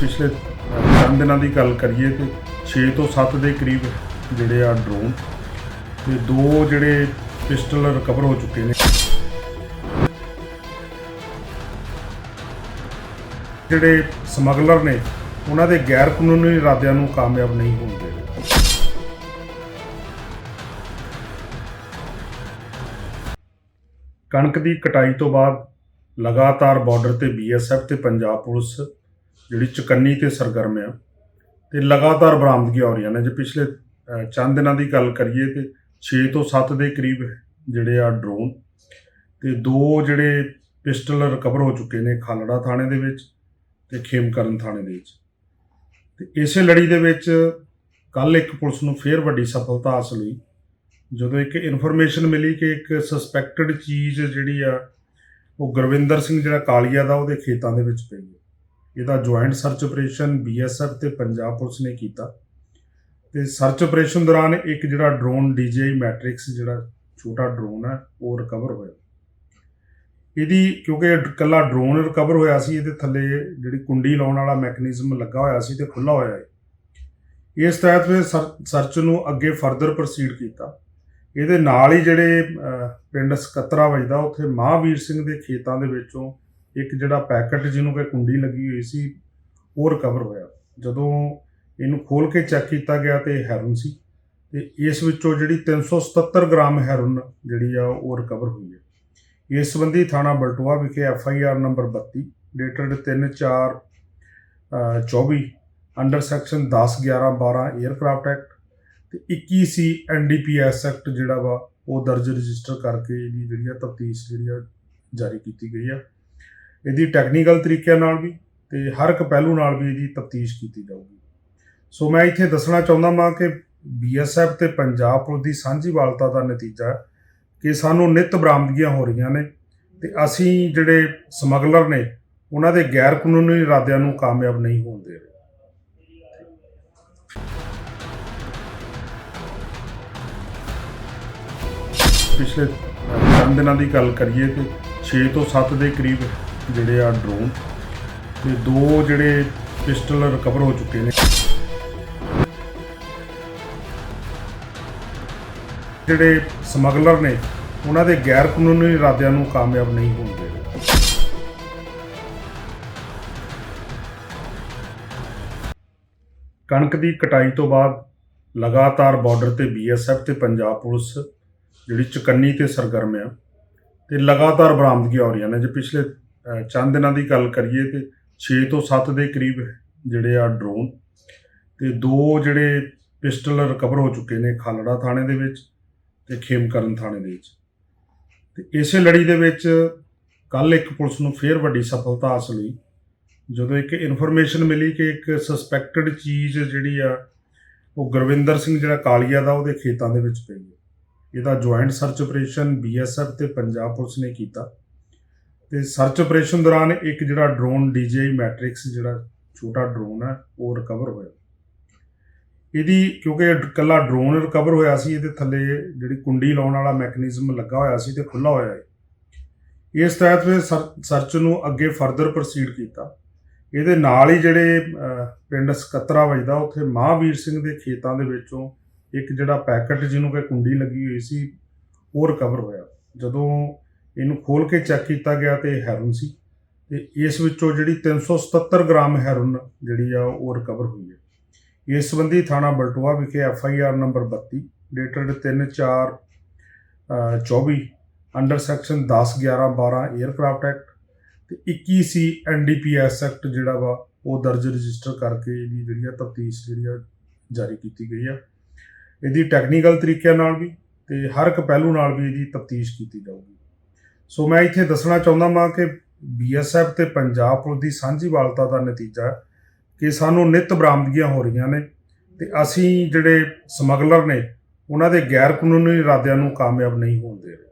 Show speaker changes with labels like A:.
A: ਪਿਛਲੇ ਚੰਦ ਦਿਨਾਂ ਦੀ ਗੱਲ ਕਰੀਏ ਤੇ 6 ਤੋਂ 7 ਦੇ ਕਰੀਬ ਜਿਹੜੇ ਆ ਡਰੋਨ ਤੇ ਦੋ ਜਿਹੜੇ ਪਿਸਟਲ ਰਿਕਵਰ ਹੋ ਚੁੱਕੇ ਨੇ। ਜਿਹੜੇ ਸਮਗਲਰ ਨੇ, ਉਹਨਾਂ ਦੇ ਗੈਰ ਕਾਨੂੰਨੀ ਇਰਾਦਿਆਂ ਨੂੰ ਕਾਮਯਾਬ ਨਹੀਂ ਹੋਣ ਦੇ ਕਣਕ ਦੀ ਕਟਾਈ ਤੋਂ ਬਾਅਦ ਲਗਾਤਾਰ ਬਾਰਡਰ ਤੇ ਬੀਐਸਐਫ ਤੇ ਪੰਜਾਬ ਪੁਲਿਸ ਜਿਹੜੀ ਚੁਕੰਨੀ ਤੇ ਸਰਗਰਮ ਆ, ਤੇ ਲਗਾਤਾਰ ਬਰਾਮਦਗੀਆਂ ਹੋ ਰਹੀਆਂ ਨੇ। ਜੇ ਪਿਛਲੇ ਚੰਦ ਦਿਨਾਂ ਦੀ ਗੱਲ ਕਰੀਏ ਤੇ 6 ਤੋਂ 7 ਦੇ ਕਰੀਬ ਜਿਹੜੇ ਆ ਡਰੋਨ ਤੇ ਦੋ ਜਿਹੜੇ ਪਿਸਟਲ ਰਿਕਵਰ ਹੋ ਚੁੱਕੇ ਨੇ ਖਾਲੜਾ ਥਾਣੇ ਦੇ ਵਿੱਚ ਤੇ ਖੇਮਕਰਨ ਥਾਣੇ ਦੇ ਵਿੱਚ। ਤੇ ਇਸੇ ਲੜੀ ਦੇ ਵਿੱਚ ਕੱਲ ਇੱਕ ਪੁਲਿਸ ਨੂੰ ਫੇਰ ਵੱਡੀ ਸਫਲਤਾ ਹਾਸਲ ਹੋਈ, ਜਦੋਂ ਇੱਕ ਇਨਫੋਰਮੇਸ਼ਨ ਮਿਲੀ ਕਿ ਇੱਕ ਸਸਪੈਕਟਡ ਚੀਜ਼ ਜਿਹੜੀ ਆ, ਉਹ ਗੁਰਵਿੰਦਰ ਸਿੰਘ ਜਿਹੜਾ ਕਾਲੀਆ ਦਾ ਉਹਦੇ ਖੇਤਾਂ ਦੇ ਵਿੱਚ ਪਈ ਹੈ ਇਹਦਾ ਜੁਆਇੰਟ ਸਰਚ ਆਪਰੇਸ਼ਨ ਬੀਐਸਐਫ ਤੇ ਪੰਜਾਬ ਪੁਲਿਸ ਨੇ ਕੀਤਾ। ਤੇ ਸਰਚ ਆਪਰੇਸ਼ਨ ਦੌਰਾਨ ਇੱਕ ਜਿਹੜਾ ਡਰੋਨ DJI ਮੈਟ੍ਰਿਕਸ ਜਿਹੜਾ ਛੋਟਾ ਡਰੋਨ ਹੈ, ਉਹ ਰਿਕਵਰ ਹੋਇਆ। ਇਹਦੀ ਕਿਉਂਕਿ ਇਹ ਇਕੱਲਾ ਡਰੋਨ ਰਿਕਵਰ ਹੋਇਆ ਸੀ, ਇਹਦੇ ਥੱਲੇ ਜਿਹੜੀ ਕੁੰਡੀ ਲਾਉਣ ਵਾਲਾ ਮੈਕੈਨਿਜ਼ਮ ਲੱਗਾ ਹੋਇਆ ਸੀ ਤੇ ਖੁੱਲਾ ਹੋਇਆ ਹੈ ਇਸ ਤਹਿਤ ਫਿਰ ਸਰਚ ਨੂੰ ਅੱਗੇ ਫਰਦਰ ਪ੍ਰੋਸੀਡ ਕੀਤਾ। ਇਹਦੇ ਨਾਲ ਹੀ ਜਿਹੜੇ ਪਿੰਡ ਸਕੱਤਰਾ ਵੱਜਦਾ ਉੱਥੇ ਮਹਾਵੀਰ ਸਿੰਘ ਦੇ ਖੇਤਾਂ ਦੇ ਵਿੱਚੋਂ ਇੱਕ ਜਿਹੜਾ ਪੈਕਟ ਜਿਹਨੂੰ ਕਿ ਕੁੰਡੀ ਲੱਗੀ ਹੋਈ ਸੀ, ਉਹ ਰਿਕਵਰ ਹੋਇਆ। ਜਦੋਂ ਇਹਨੂੰ ਖੋਲ ਕੇ ਚੈੱਕ ਕੀਤਾ ਗਿਆ ਤੇ ਹੈਰੋਨ ਸੀ ਤੇ ਇਸ ਵਿੱਚੋਂ ਜਿਹੜੀ 377 ਗ੍ਰਾਮ ਹੈਰੋਨ ਜਿਹੜੀ ਆ, ਉਹ ਰਿਕਵਰ ਹੋਈ ਹੈ। ਇਸ ਸੰਬੰਧੀ ਥਾਣਾ ਬਲਟੋਆ ਵਿਖੇ F I R number 32 dated 3 4 24 under section 10 11 12 aircraft act ਤੇ 21 ਸੀ ਐਨਡੀਪੀਐਸ ਐਕਟ ਜਿਹੜਾ ਵਾ, ਉਹ ਦਰਜ ਰਜਿਸਟਰ ਕਰਕੇ ਇਹਦੀ ਜਿਹੜੀ ਆ ਤਫਤੀਸ਼ ਜਿਹੜੀ ਆ, ਜਾਰੀ ਕੀਤੀ ਗਈ ਆ। ਇਹਦੀ ਟੈਕਨੀਕਲ ਤਰੀਕਿਆਂ ਨਾਲ ਵੀ ਤੇ ਹਰ ਇੱਕ ਪਹਿਲੂ ਨਾਲ ਵੀ ਇਹਦੀ ਤਫਤੀਸ਼ ਕੀਤੀ ਜਾਊਗੀ। ਸੋ ਮੈਂ ਇੱਥੇ ਦੱਸਣਾ ਚਾਹੁੰਦਾ ਹਾਂ ਕਿ ਬੀਐਸਐਫ ਤੇ ਪੰਜਾਬ ਪੁਲਿਸ ਦੀ ਸਾਂਝੀਵਾਲਤਾ ਦਾ ਨਤੀਜਾ ਕਿ ਸਾਨੂੰ ਨਿਤ ਬਰਾਮਦਗੀਆਂ ਹੋ ਰਹੀਆਂ ਨੇ ਤੇ ਅਸੀਂ ਜਿਹੜੇ ਸਮਗਲਰ ਨੇ ਉਹਨਾਂ ਦੇ ਗੈਰ ਕਾਨੂੰਨੀ ਇਰਾਦਿਆਂ ਨੂੰ ਕਾਮਯਾਬ ਨਹੀਂ ਹੋਣ ਦੇ ਰਹੇ। ਪਿਛਲੇ ਅਹ, ਦਿਨਾਂ ਦੀ ਗੱਲ ਕਰੀਏ ਤੇ 6 ਤੋਂ 7 ਦੇ ਕਰੀਬ ਜਿਹੜੇ ਆ ਡਰੋਨ ਤੇ ਦੋ ਜਿਹੜੇ ਪਿਸਟਲ ਰਿਕਵਰ ਹੋ ਚੁੱਕੇ ਨੇ। ਜਿਹੜੇ ਸਮਗਲਰ ਨੇ, ਉਹਨਾਂ ਦੇ ਗੈਰ ਕਾਨੂੰਨੀ ਇਰਾਦਿਆਂ ਨੂੰ ਕਾਮਯਾਬ ਨਹੀਂ ਹੋਣ ਦੇ ਕਣਕ ਦੀ ਕਟਾਈ ਤੋਂ ਬਾਅਦ ਲਗਾਤਾਰ ਬਾਰਡਰ ਤੇ ਬੀਐਸਐਫ ਤੇ ਪੰਜਾਬ ਪੁਲਿਸ ਜਿਹੜੀ ਚੁਕੰਨੀ ਤੇ ਸਰਗਰਮ ਆ ਤੇ ਲਗਾਤਾਰ ਬਰਾਮਦਗੀਆਂ ਹੋ ਰਹੀਆਂ ਨੇ, ਜੇ ਪਿਛਲੇ ਚੰਦ ਦਿਨਾਂ ਦੀ ਗੱਲ ਕਰੀਏ ਤੇ 6 ਤੋਂ 7 ਦੇ ਕਰੀਬ ਜਿਹੜੇ ਆ ਡਰੋਨ ਤੇ ਦੋ ਜਿਹੜੇ ਪਿਸਟਲ ਰਿਕਵਰ ਹੋ ਚੁੱਕੇ ਨੇ ਖਾਲੜਾ ਥਾਣੇ ਦੇ ਵਿੱਚ ਤੇ ਖੇਮਕਰਨ ਥਾਣੇ ਦੇ ਵਿੱਚ। ਤੇ ਇਸੇ ਲੜੀ ਦੇ ਵਿੱਚ ਕੱਲ ਇੱਕ ਪੁਲਿਸ ਨੂੰ ਫੇਰ ਵੱਡੀ ਸਫਲਤਾ ਹਾਸਲ ਹੋਈ, ਜਦੋਂ ਇੱਕ ਇਨਫੋਰਮੇਸ਼ਨ ਮਿਲੀ ਕਿ ਇੱਕ ਸਸਪੈਕਟਡ ਚੀਜ਼ ਜਿਹੜੀ ਆ ਉਹ ਗੁਰਵਿੰਦਰ ਸਿੰਘ ਜਿਹੜਾ ਕਾਲੀਆ ਦਾ ਉਹਦੇ ਖੇਤਾਂ ਦੇ ਵਿੱਚ ਪਈ ਹੈ। ਇਹਦਾ ਜੁਆਇੰਟ ਸਰਚ ਆਪਰੇਸ਼ਨ ਬੀਐਸਐਫ ਤੇ ਪੰਜਾਬ ਪੁਲਿਸ ਨੇ ਕੀਤਾ। ਤੇ ਸਰਚ ਆਪਰੇਸ਼ਨ ਦੌਰਾਨ ਇੱਕ ਜਿਹੜਾ ਡਰੋਨ DJI ਮੈਟ੍ਰਿਕਸ ਜਿਹੜਾ ਛੋਟਾ ਡਰੋਨ ਹੈ, ਉਹ ਰਿਕਵਰ ਹੋਇਆ। ਇਹਦੀ ਕਿਉਂਕਿ ਇਹ ਇਕੱਲਾ ਡਰੋਨ ਰਿਕਵਰ ਹੋਇਆ ਸੀ, ਇਹਦੇ ਥੱਲੇ ਜਿਹੜੀ ਕੁੰਡੀ ਲਾਉਣ ਵਾਲਾ ਮੈਕੈਨਿਜ਼ਮ ਲੱਗਾ ਹੋਇਆ ਸੀ ਤੇ ਖੁੱਲਾ ਹੋਇਆ ਹੈ ਇਸ ਤਹਿਤ ਫਿਰ ਸਰਚ ਨੂੰ ਅੱਗੇ ਫਰਦਰ ਪ੍ਰੋਸੀਡ ਕੀਤਾ। ਇਹਦੇ ਨਾਲ ਹੀ ਜਿਹੜੇ ਪਿੰਡ ਸਕੱਤਰਾ ਵੱਜਦਾ, ਉੱਥੇ ਮਹਾਵੀਰ ਸਿੰਘ ਦੇ ਖੇਤਾਂ ਦੇ ਵਿੱਚੋਂ ਇੱਕ ਜਿਹੜਾ ਪੈਕਟ ਜਿਹਨੂੰ ਕਿ ਕੁੰਡੀ ਲੱਗੀ ਹੋਈ ਸੀ, ਉਹ ਰਿਕਵਰ ਹੋਇਆ। ਜਦੋਂ ਇਹਨੂੰ ਖੋਲ ਕੇ ਚੈੱਕ ਕੀਤਾ ਗਿਆ ਤੇ ਹੈਰੋਨ ਸੀ। ਤੇ ਇਸ ਵਿੱਚੋਂ ਜਿਹੜੀ 377 ਗ੍ਰਾਮ ਹੈਰੋਨ ਜਿਹੜੀ ਆ, ਉਹ ਰਿਕਵਰ ਹੋਈ ਹੈ। ਇਸ ਸੰਬੰਧੀ ਥਾਣਾ ਬਲਟੋਆ ਵਿਖੇ F I R number 32 dated 3 4 24 under section 10 11 12 aircraft act ਤੇ 21 ਸੀ ਐਨਡੀਪੀਐਸ ਐਕਟ ਜਿਹੜਾ ਵਾ, ਉਹ ਦਰਜ ਰਜਿਸਟਰ ਕਰਕੇ ਇਹਦੀ ਜਿਹੜੀ ਆ, ਤਫਤੀਸ਼ ਜਿਹੜੀ ਆ, ਜਾਰੀ ਕੀਤੀ ਗਈ ਆ। ਇਹਦੀ ਟੈਕਨੀਕਲ ਤਰੀਕਿਆਂ ਨਾਲ ਵੀ ਤੇ ਹਰ ਇੱਕ ਪਹਿਲੂ ਨਾਲ ਵੀ ਇਹਦੀ ਤਫਤੀਸ਼ ਕੀਤੀ ਜਾਊਗੀ। ਸੋ ਮੈਂ ਇੱਥੇ ਦੱਸਣਾ ਚਾਹੁੰਦਾ ਹਾਂ ਕਿ ਬੀਐਸਐਫ ਤੇ ਪੰਜਾਬ ਪੁਲਿਸ ਦੀ ਸਾਂਝੀਵਾਲਤਾ ਦਾ ਨਤੀਜਾ ਕਿ ਸਾਨੂੰ ਨਿਤ ਬਰਾਮਦਗੀਆਂ ਹੋ ਰਹੀਆਂ ਨੇ ਤੇ ਅਸੀਂ ਜਿਹੜੇ ਸਮਗਲਰ ਨੇ, ਉਹਨਾਂ ਦੇ ਗੈਰ ਕਾਨੂੰਨੀ ਇਰਾਦਿਆਂ ਨੂੰ ਕਾਮਯਾਬ ਨਹੀਂ ਹੋਣ ਦੇ ਰਹੇ।